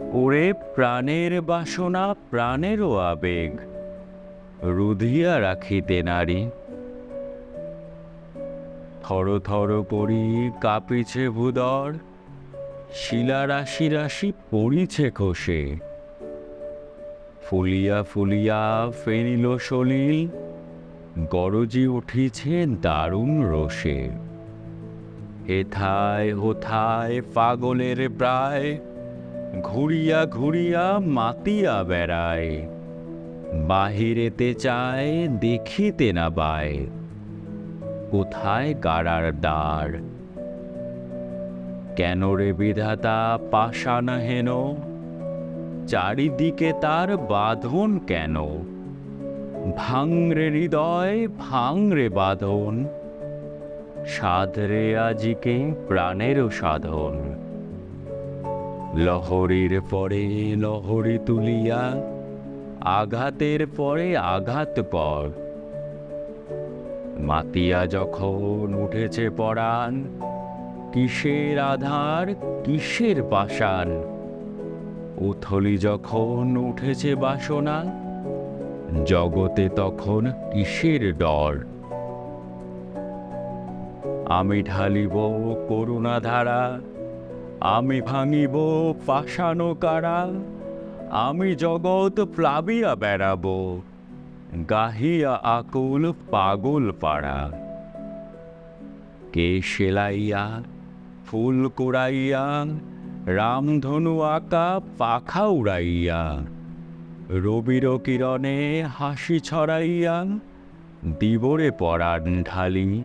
ওরে প্রাণের বাসনা, প্রাণেরও আবেগ, রুধিয়া রাখিতে নারী। থর থর করি কাঁপিছে ভুদর, শিলা রাশি রাশি পড়িছে খসে। ফুলিয়া ফুলিয়া ফেনিল সলিল, গরজি উঠিছে দারুণ রোষে হেথায় হোথায় পাগলের প্রায় ঘুরিয়া ঘুরিয়া মাতিয়া বেড়ায়, বাহিরেতে চায়, দেখিতে না পায়, কোথায় গাড়ার দ্বার? কেন রে বিধাতা পাষাণ হেন? চারিদিকে তার বাঁধন কেন? ভাঙরে হৃদয়, ভাঙরে বাঁধন, সাধরে আজিকে প্রাণেরও সাধন। লহরীর পরে লহরি তুলিয়া, আঘাতের পরে আঘাত পর। মাতিয়া যখন উঠেছে পরাণ, কিসের আধার, কিসের পাষাণ? উথলি যখন উঠেছে বাসনা, জগতে তখন কিসের ডর? আমি ঢালিব করুণা ধারা আমি ভাঙিব পাষাণ কারা আমি জগৎ প্লাবিয়া বেড়াব, গাহিয়া আকুল পাগল পাড়া কে সেলাইয়া, ফুল কুড়াইয়া, রামধনু আঁকা পাখা উড়াইয়া, রবির কিরণে হাসি ছড়াইয়া, দিবরে পরাণ ঢালি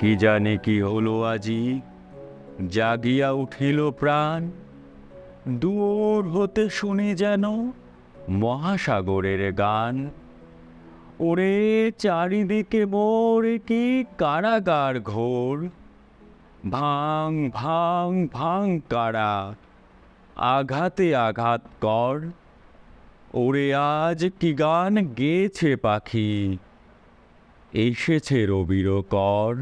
কি জানে কি হলো আজি? জাগিয়া উঠিল প্রাণ। দূর হতে শুনি যেন মহাসাগরের গান। ওরে চারিদিকে মোর কি কারাগার ঘোর। ভাং ভাং ভাং কারা, আঘাতে আঘাত কর। ওরে আজ কি গান গেছে পাখি? এসেছে রবির কর।